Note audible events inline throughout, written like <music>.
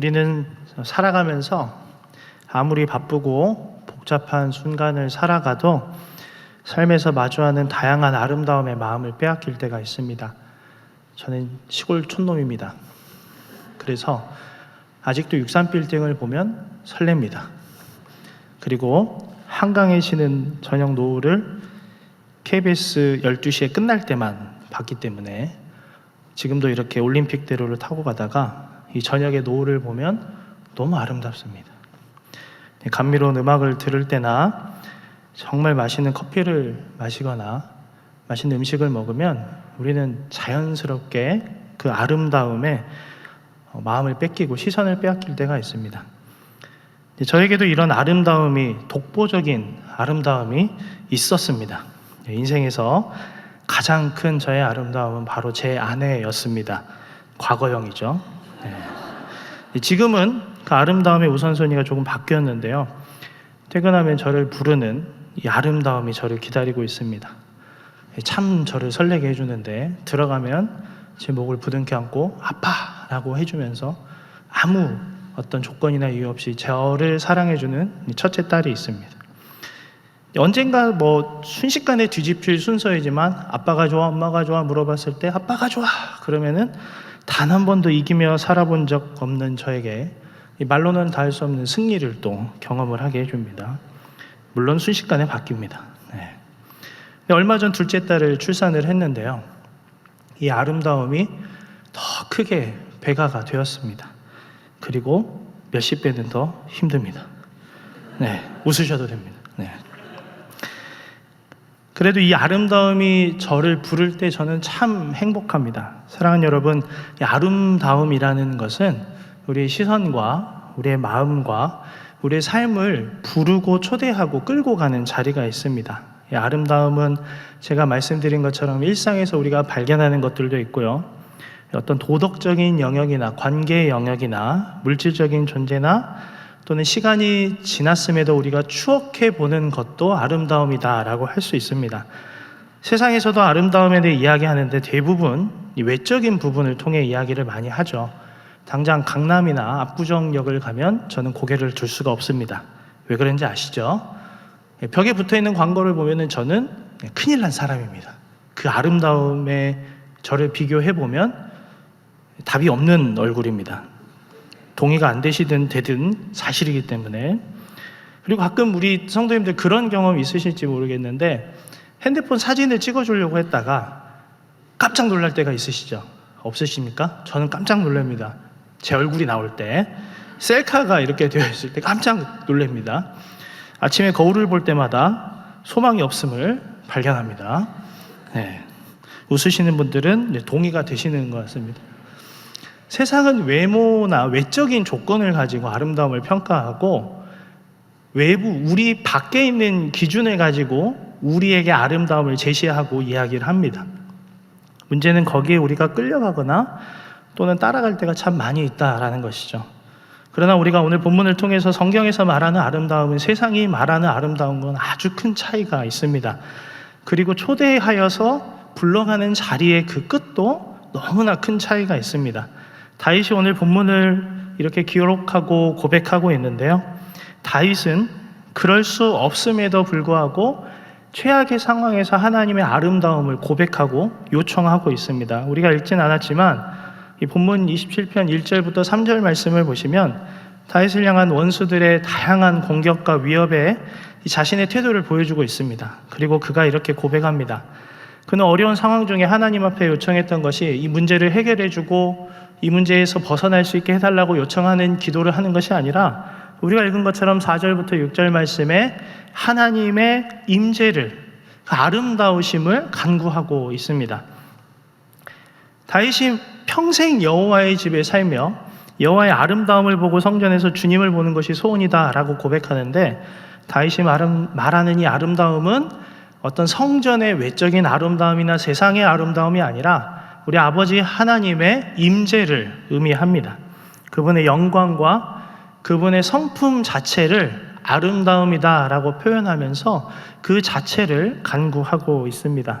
우리는 살아가면서 아무리 바쁘고 복잡한 순간을 살아가도 삶에서 마주하는 다양한 아름다움의 마음을 빼앗길 때가 있습니다. 저는 시골 촌놈입니다. 그래서 아직도 63빌딩을 보면 설렙니다. 그리고 한강에 쉬는 저녁 노을을 KBS 12시에 끝날 때만 봤기 때문에 지금도 이렇게 올림픽대로를 타고 가다가 이 저녁의 노을을 보면 너무 아름답습니다. 감미로운 음악을 들을 때나 정말 맛있는 커피를 마시거나 맛있는 음식을 먹으면 우리는 자연스럽게 그 아름다움에 어, 마음을 뺏기고 시선을 빼앗길 때가 있습니다. 저에게도 이런 아름다움이 독보적인 아름다움이 있었습니다. 인생에서 가장 큰 저의 아름다움은 바로 제 아내였습니다. 과거형이죠. 네. 지금은 그 아름다움의 우선순위가 조금 바뀌었는데요. 퇴근하면 저를 부르는 이 아름다움이 저를 기다리고 있습니다. 참 저를 설레게 해주는데 들어가면 제 목을 부둥켜 안고 아빠라고 해주면서 아무 어떤 조건이나 이유 없이 저를 사랑해주는 첫째 딸이 있습니다. 언젠가 뭐 순식간에 뒤집힐 순서이지만 아빠가 좋아, 엄마가 좋아 물어봤을 때 아빠가 좋아 그러면은 단 한 번도 이기며 살아본 적 없는 저에게 말로는 다 할 수 없는 승리를 또 경험을 하게 해줍니다. 물론 순식간에 바뀝니다. 네. 얼마 전 둘째 딸을 출산을 했는데요. 이 아름다움이 더 크게 배가가 되었습니다. 그리고 몇십 배는 더 힘듭니다. 네, 웃으셔도 됩니다. 네. 그래도 이 아름다움이 저를 부를 때 저는 참 행복합니다. 사랑하는 여러분, 이 아름다움이라는 것은 우리의 시선과 우리의 마음과 우리의 삶을 부르고 초대하고 끌고 가는 자리가 있습니다. 이 아름다움은 제가 말씀드린 것처럼 일상에서 우리가 발견하는 것들도 있고요. 어떤 도덕적인 영역이나 관계 영역이나 물질적인 존재나 또는 시간이 지났음에도 우리가 추억해 보는 것도 아름다움이다라고 할 수 있습니다. 세상에서도 아름다움에 대해 이야기하는데 대부분 이 외적인 부분을 통해 이야기를 많이 하죠. 당장 강남이나 압구정역을 가면 저는 고개를 들 수가 없습니다. 왜 그런지 아시죠? 벽에 붙어 있는 광고를 보면은 저는 큰일 난 사람입니다. 그 아름다움에 저를 비교해 보면 답이 없는 얼굴입니다. 동의가 안 되시든 되든 사실이기 때문에 그리고 가끔 우리 성도님들 그런 경험 있으실지 모르겠는데 핸드폰 사진을 찍어주려고 했다가 깜짝 놀랄 때가 있으시죠? 없으십니까? 저는 깜짝 놀랍니다. 제 얼굴이 나올 때 셀카가 이렇게 되어 있을 때 깜짝 놀랍니다. 아침에 거울을 볼 때마다 소망이 없음을 발견합니다. 네. 웃으시는 분들은 동의가 되시는 것 같습니다. 세상은 외모나 외적인 조건을 가지고 아름다움을 평가하고 외부 우리 밖에 있는 기준을 가지고 우리에게 아름다움을 제시하고 이야기를 합니다. 문제는 거기에 우리가 끌려가거나 또는 따라갈 때가 참 많이 있다라는 것이죠. 그러나 우리가 오늘 본문을 통해서 성경에서 말하는 아름다움은 세상이 말하는 아름다움과 아주 큰 차이가 있습니다. 그리고 초대하여서 불러가는 자리의 그 끝도 너무나 큰 차이가 있습니다. 다윗이 오늘 본문을 이렇게 기록하고 고백하고 있는데요. 다윗은 그럴 수 없음에도 불구하고 최악의 상황에서 하나님의 아름다움을 고백하고 요청하고 있습니다. 우리가 읽진 않았지만 이 본문 27편 1절부터 3절 말씀을 보시면 다윗을 향한 원수들의 다양한 공격과 위협에 자신의 태도를 보여주고 있습니다. 그리고 그가 이렇게 고백합니다. 그는 어려운 상황 중에 하나님 앞에 요청했던 것이 이 문제를 해결해주고 이 문제에서 벗어날 수 있게 해달라고 요청하는 기도를 하는 것이 아니라 우리가 읽은 것처럼 4절부터 6절 말씀에 하나님의 임재를 그 아름다우심을 간구하고 있습니다. 다윗이 평생 여호와의 집에 살며 여호와의 아름다움을 보고 성전에서 주님을 보는 것이 소원이다라고 고백하는데 다윗이 말하는 이 아름다움은 어떤 성전의 외적인 아름다움이나 세상의 아름다움이 아니라 우리 아버지 하나님의 임재를 의미합니다. 그분의 영광과 그분의 성품 자체를 아름다움이다라고 표현하면서 그 자체를 간구하고 있습니다.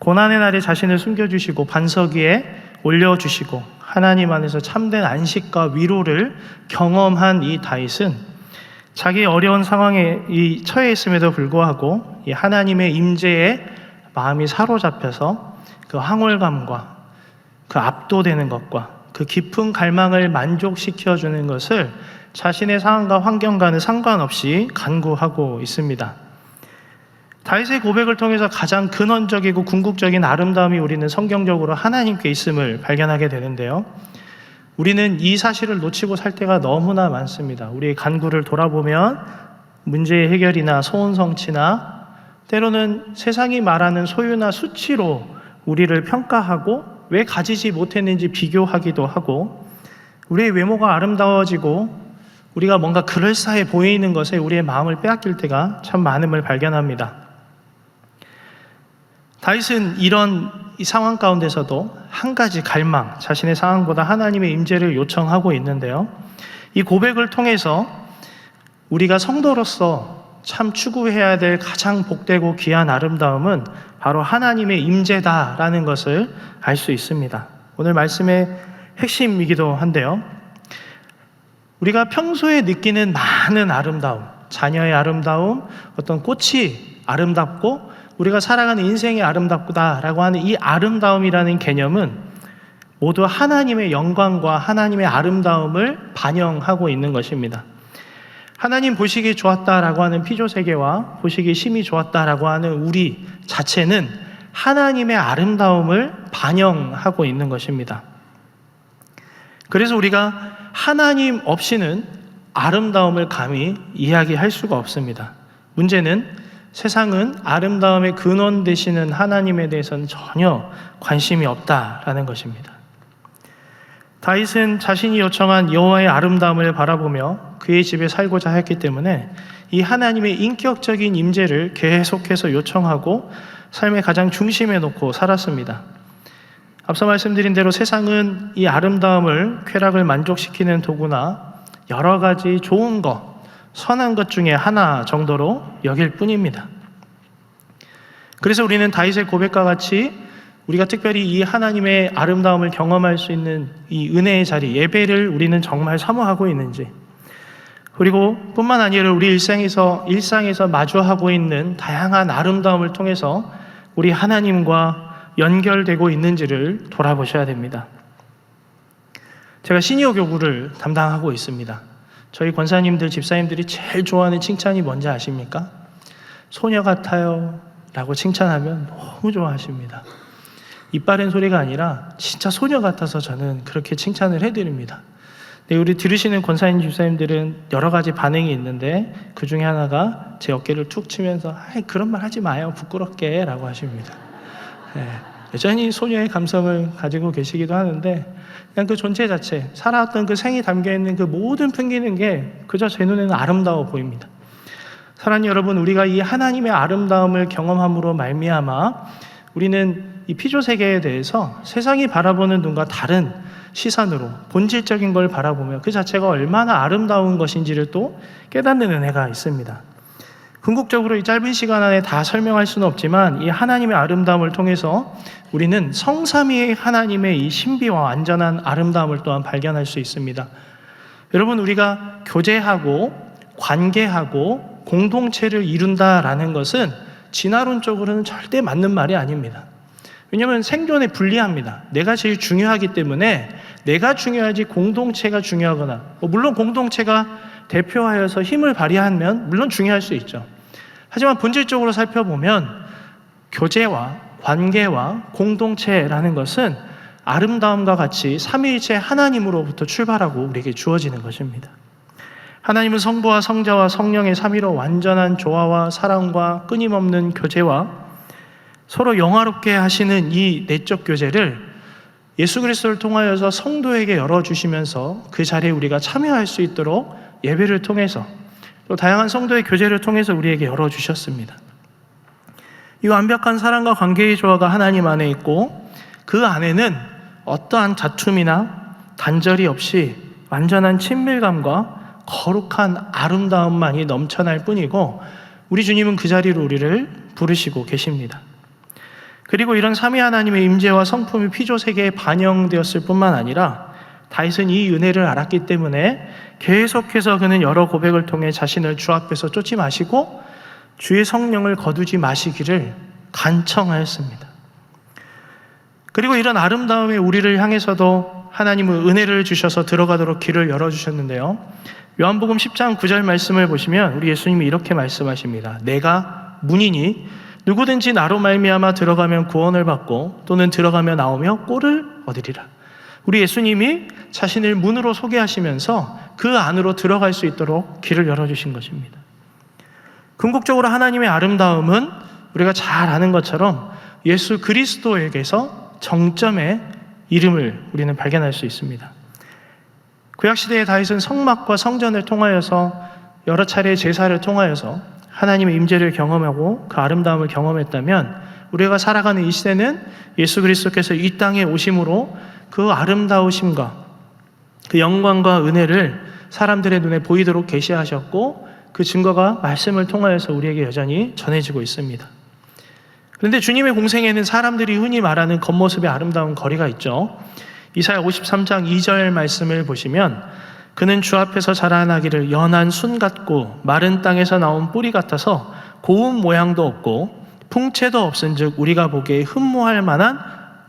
고난의 날에 자신을 숨겨주시고 반석 위에 올려주시고 하나님 안에서 참된 안식과 위로를 경험한 이 다윗은 자기 어려운 상황에 이 처해 있음에도 불구하고 이 하나님의 임재에 마음이 사로잡혀서 그 황홀감과 그 압도되는 것과 그 깊은 갈망을 만족시켜 주는 것을 자신의 상황과 환경과는 상관없이 간구하고 있습니다. 다윗의 고백을 통해서 가장 근원적이고 궁극적인 아름다움이 우리는 성경적으로 하나님께 있음을 발견하게 되는데요. 우리는 이 사실을 놓치고 살 때가 너무나 많습니다. 우리의 간구를 돌아보면 문제의 해결이나 소원 성취나 때로는 세상이 말하는 소유나 수치로 우리를 평가하고 왜 가지지 못했는지 비교하기도 하고 우리의 외모가 아름다워지고 우리가 뭔가 그럴싸해 보이는 것에 우리의 마음을 빼앗길 때가 참 많음을 발견합니다. 다윗은 이런 이 상황 가운데서도 한 가지 갈망, 자신의 상황보다 하나님의 임재를 요청하고 있는데요. 이 고백을 통해서 우리가 성도로서 참 추구해야 될 가장 복되고 귀한 아름다움은 바로 하나님의 임재다라는 것을 알 수 있습니다. 오늘 말씀의 핵심이기도 한데요. 우리가 평소에 느끼는 많은 아름다움, 자녀의 아름다움, 어떤 꽃이 아름답고 우리가 살아가는 인생이 아름답다라고 하는 이 아름다움이라는 개념은 모두 하나님의 영광과 하나님의 아름다움을 반영하고 있는 것입니다. 하나님 보시기 좋았다라고 하는 피조 세계와 보시기 심히 좋았다라고 하는 우리 자체는 하나님의 아름다움을 반영하고 있는 것입니다. 그래서 우리가 하나님 없이는 아름다움을 감히 이야기할 수가 없습니다. 문제는 세상은 아름다움의 근원 되시는 하나님에 대해서는 전혀 관심이 없다라는 것입니다. 다윗은 자신이 요청한 여호와의 아름다움을 바라보며 그의 집에 살고자 했기 때문에 이 하나님의 인격적인 임재를 계속해서 요청하고 삶의 가장 중심에 놓고 살았습니다. 앞서 말씀드린 대로 세상은 이 아름다움을 쾌락을 만족시키는 도구나 여러 가지 좋은 것, 선한 것 중에 하나 정도로 여길 뿐입니다. 그래서 우리는 다윗의 고백과 같이 우리가 특별히 이 하나님의 아름다움을 경험할 수 있는 이 은혜의 자리, 예배를 우리는 정말 사모하고 있는지, 그리고 뿐만 아니라 우리 일상에서, 일상에서 마주하고 있는 다양한 아름다움을 통해서 우리 하나님과 연결되고 있는지를 돌아보셔야 됩니다. 제가 시니어 교구를 담당하고 있습니다. 저희 권사님들, 집사님들이 제일 좋아하는 칭찬이 뭔지 아십니까? 소녀 같아요. 라고 칭찬하면 너무 좋아하십니다. 이빨엔 소리가 아니라 진짜 소녀 같아서 저는 그렇게 칭찬을 해드립니다. 네, 우리 들으시는 권사님 집사님들은 여러 가지 반응이 있는데 그 중에 하나가 제 어깨를 툭 치면서 아이, 그런 말 하지 마요 부끄럽게 라고 하십니다. 네, 여전히 소녀의 감성을 가지고 계시기도 하는데 그냥 그 존재 자체 살아왔던 그 생이 담겨있는 그 모든 풍기는 게 그저 제 눈에는 아름다워 보입니다. 사랑하는 여러분 우리가 이 하나님의 아름다움을 경험함으로 말미암아 우리는 이 피조 세계에 대해서 세상이 바라보는 눈과 다른 시선으로 본질적인 걸 바라보며 그 자체가 얼마나 아름다운 것인지를 또 깨닫는 은혜가 있습니다. 궁극적으로 이 짧은 시간 안에 다 설명할 수는 없지만 이 하나님의 아름다움을 통해서 우리는 성삼위의 하나님의 이 신비와 완전한 아름다움을 또한 발견할 수 있습니다. 여러분 우리가 교제하고 관계하고 공동체를 이룬다라는 것은 진화론적으로는 절대 맞는 말이 아닙니다. 왜냐하면 생존에 불리합니다. 내가 제일 중요하기 때문에 내가 중요하지 공동체가 중요하거나 뭐 물론 공동체가 대표하여서 힘을 발휘하면 물론 중요할 수 있죠. 하지만 본질적으로 살펴보면 교제와 관계와 공동체라는 것은 아름다움과 같이 삼위일체 하나님으로부터 출발하고 우리에게 주어지는 것입니다. 하나님은 성부와 성자와 성령의 삼위로 완전한 조화와 사랑과 끊임없는 교제와 서로 영화롭게 하시는 이 내적 교제를 예수 그리스도를 통하여서 성도에게 열어 주시면서 그 자리에 우리가 참여할 수 있도록 예배를 통해서 또 다양한 성도의 교제를 통해서 우리에게 열어 주셨습니다. 이 완벽한 사랑과 관계의 조화가 하나님 안에 있고 그 안에는 어떠한 다툼이나 단절이 없이 완전한 친밀감과 거룩한 아름다움만이 넘쳐날 뿐이고 우리 주님은 그 자리로 우리를 부르시고 계십니다. 그리고 이런 삼위 하나님의 임재와 성품이 피조 세계에 반영되었을 뿐만 아니라 다윗은 이 은혜를 알았기 때문에 계속해서 그는 여러 고백을 통해 자신을 주 앞에서 쫓지 마시고 주의 성령을 거두지 마시기를 간청하였습니다. 그리고 이런 아름다움의 우리를 향해서도 하나님은 은혜를 주셔서 들어가도록 길을 열어주셨는데요. 요한복음 10장 9절 말씀을 보시면 우리 예수님이 이렇게 말씀하십니다. 내가 문이니 누구든지 나로 말미암아 들어가면 구원을 받고 또는 들어가며 나오며 꼴을 얻으리라. 우리 예수님이 자신을 문으로 소개하시면서 그 안으로 들어갈 수 있도록 길을 열어주신 것입니다. 궁극적으로 하나님의 아름다움은 우리가 잘 아는 것처럼 예수 그리스도에게서 정점의 이름을 우리는 발견할 수 있습니다. 구약시대의 다윗은 성막과 성전을 통하여서 여러 차례 제사를 통하여서 하나님의 임재를 경험하고 그 아름다움을 경험했다면 우리가 살아가는 이 시대는 예수 그리스도께서 이 땅에 오심으로 그 아름다우심과 그 영광과 은혜를 사람들의 눈에 보이도록 계시하셨고 그 증거가 말씀을 통하여서 우리에게 여전히 전해지고 있습니다. 그런데 주님의 공생에는 사람들이 흔히 말하는 겉모습의 아름다운 거리가 있죠. 이사야 53장 2절 말씀을 보시면 그는 주 앞에서 자라나기를 연한 순 같고 마른 땅에서 나온 뿌리 같아서 고운 모양도 없고 풍채도 없은즉 우리가 보기에 흠모할 만한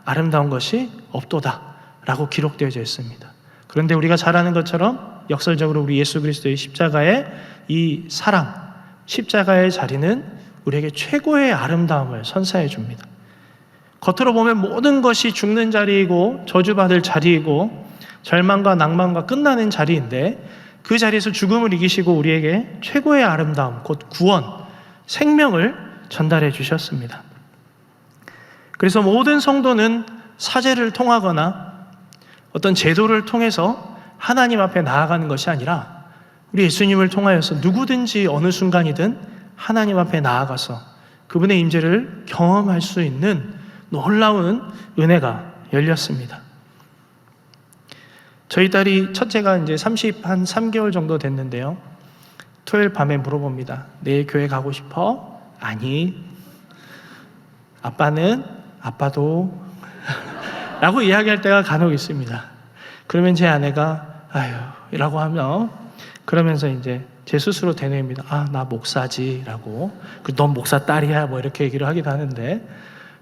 아름다운 것이 없도다라고 기록되어져 있습니다. 그런데 우리가 잘 아는 것처럼 역설적으로 우리 예수 그리스도의 십자가의 이 사랑, 십자가의 자리는 우리에게 최고의 아름다움을 선사해 줍니다. 겉으로 보면 모든 것이 죽는 자리이고 저주받을 자리이고 절망과 낭만과 끝나는 자리인데 그 자리에서 죽음을 이기시고 우리에게 최고의 아름다움, 곧 구원, 생명을 전달해 주셨습니다. 그래서 모든 성도는 사제를 통하거나 어떤 제도를 통해서 하나님 앞에 나아가는 것이 아니라 우리 예수님을 통하여서 누구든지 어느 순간이든 하나님 앞에 나아가서 그분의 임재를 경험할 수 있는 놀라운 은혜가 열렸습니다. 저희 딸이 첫째가 이제 30, 한 3개월 정도 됐는데요. 토요일 밤에 물어봅니다. 내일 교회 가고 싶어? 아니. 아빠는? 아빠도. <laughs> 라고 이야기할 때가 간혹 있습니다. 그러면 제 아내가, 아유, 라고 하면, 그러면서 이제 제 스스로 되뇌입니다. 아, 나 목사지. 라고. 그넌 목사 딸이야. 뭐 이렇게 얘기를 하기도 하는데,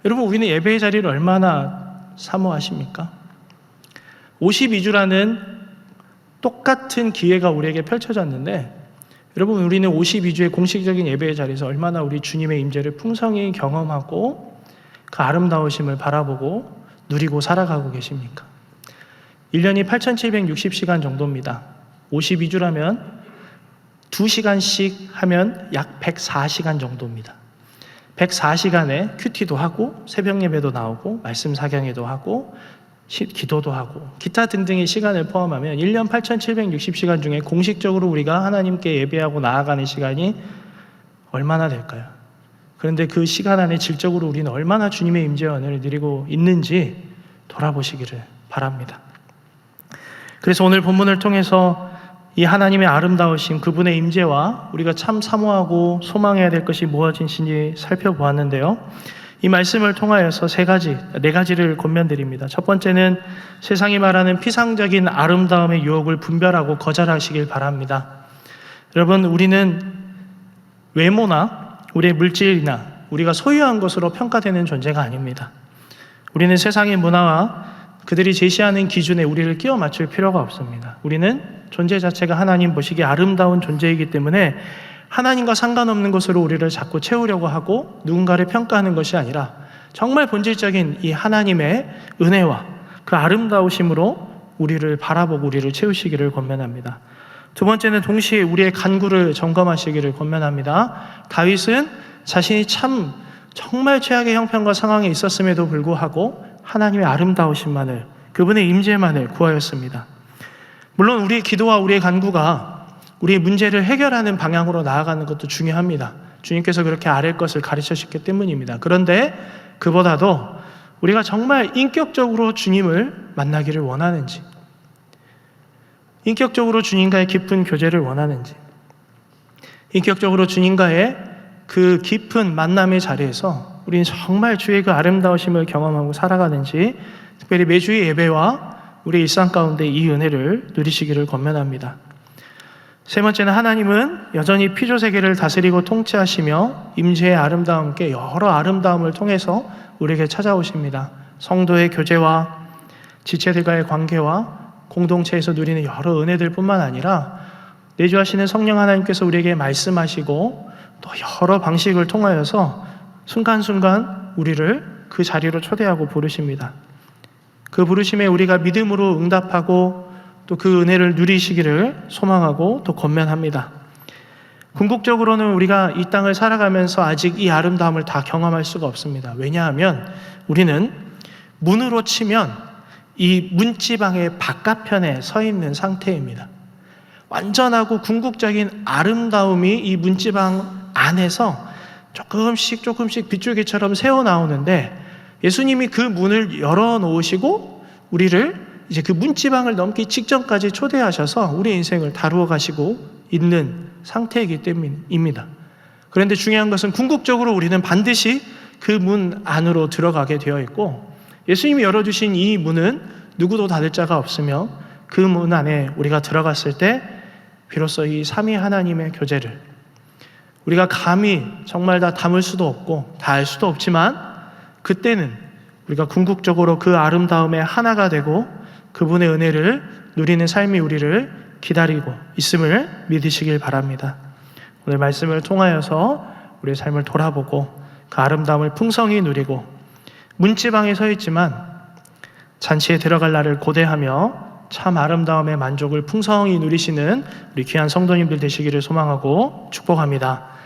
여러분, 우리는 예배의 자리를 얼마나 사모하십니까? 52주라는 똑같은 기회가 우리에게 펼쳐졌는데 여러분 우리는 52주의 공식적인 예배의 자리에서 얼마나 우리 주님의 임재를 풍성히 경험하고 그 아름다우심을 바라보고 누리고 살아가고 계십니까? 1년이 8,760시간 정도입니다. 52주라면 2시간씩 하면 약 104시간 정도입니다. 104시간에 큐티도 하고 새벽 예배도 나오고 말씀 사경회도 하고 기도도 하고 기타 등등의 시간을 포함하면 1년 8,760시간 중에 공식적으로 우리가 하나님께 예배하고 나아가는 시간이 얼마나 될까요? 그런데 그 시간 안에 질적으로 우리는 얼마나 주님의 임재와 은혜를 누리고 있는지 돌아보시기를 바랍니다. 그래서 오늘 본문을 통해서 이 하나님의 아름다우심 그분의 임재와 우리가 참 사모하고 소망해야 될 것이 무엇인지 살펴보았는데요. 이 말씀을 통하여서 세 가지, 네 가지를 권면드립니다. 첫 번째는 세상이 말하는 피상적인 아름다움의 유혹을 분별하고 거절하시길 바랍니다. 여러분, 우리는 외모나 우리의 물질이나 우리가 소유한 것으로 평가되는 존재가 아닙니다. 우리는 세상의 문화와 그들이 제시하는 기준에 우리를 끼워 맞출 필요가 없습니다. 우리는 존재 자체가 하나님 보시기에 아름다운 존재이기 때문에 하나님과 상관없는 것으로 우리를 자꾸 채우려고 하고 누군가를 평가하는 것이 아니라 정말 본질적인 이 하나님의 은혜와 그 아름다우심으로 우리를 바라보고 우리를 채우시기를 권면합니다. 두 번째는 동시에 우리의 간구를 점검하시기를 권면합니다. 다윗은 자신이 참 정말 최악의 형편과 상황에 있었음에도 불구하고 하나님의 아름다우심만을 그분의 임재만을 구하였습니다. 물론 우리의 기도와 우리의 간구가 우리의 문제를 해결하는 방향으로 나아가는 것도 중요합니다. 주님께서 그렇게 아랠 것을 가르쳐 주셨기 때문입니다. 그런데 그보다도 우리가 정말 인격적으로 주님을 만나기를 원하는지, 인격적으로 주님과의 깊은 교제를 원하는지, 인격적으로 주님과의 그 깊은 만남의 자리에서 우리는 정말 주의 그 아름다우심을 경험하고 살아가는지, 특별히 매주의 예배와 우리 일상 가운데 이 은혜를 누리시기를 권면합니다. 세 번째는 하나님은 여전히 피조 세계를 다스리고 통치하시며 임재의 아름다움께 여러 아름다움을 통해서 우리에게 찾아오십니다. 성도의 교제와 지체들과의 관계와 공동체에서 누리는 여러 은혜들뿐만 아니라 내주하시는 성령 하나님께서 우리에게 말씀하시고 또 여러 방식을 통하여서 순간순간 우리를 그 자리로 초대하고 부르십니다. 그 부르심에 우리가 믿음으로 응답하고 또 그 은혜를 누리시기를 소망하고 또 권면합니다. 궁극적으로는 우리가 이 땅을 살아가면서 아직 이 아름다움을 다 경험할 수가 없습니다. 왜냐하면 우리는 문으로 치면 이 문지방의 바깥편에 서 있는 상태입니다. 완전하고 궁극적인 아름다움이 이 문지방 안에서 조금씩 조금씩 빗줄기처럼 새어 나오는데 예수님이 그 문을 열어 놓으시고 우리를 이제 그 문지방을 넘기 직전까지 초대하셔서 우리 인생을 다루어 가시고 있는 상태이기 때문입니다. 그런데 중요한 것은 궁극적으로 우리는 반드시 그 문 안으로 들어가게 되어 있고 예수님이 열어주신 이 문은 누구도 닫을 자가 없으며 그 문 안에 우리가 들어갔을 때 비로소 이 삼위 하나님의 교제를 우리가 감히 정말 다 담을 수도 없고 다 알 수도 없지만 그때는 우리가 궁극적으로 그 아름다움의 하나가 되고 그분의 은혜를 누리는 삶이 우리를 기다리고 있음을 믿으시길 바랍니다. 오늘 말씀을 통하여서 우리의 삶을 돌아보고 그 아름다움을 풍성히 누리고 문지방에 서 있지만 잔치에 들어갈 날을 고대하며 참 아름다움의 만족을 풍성히 누리시는 우리 귀한 성도님들 되시기를 소망하고 축복합니다.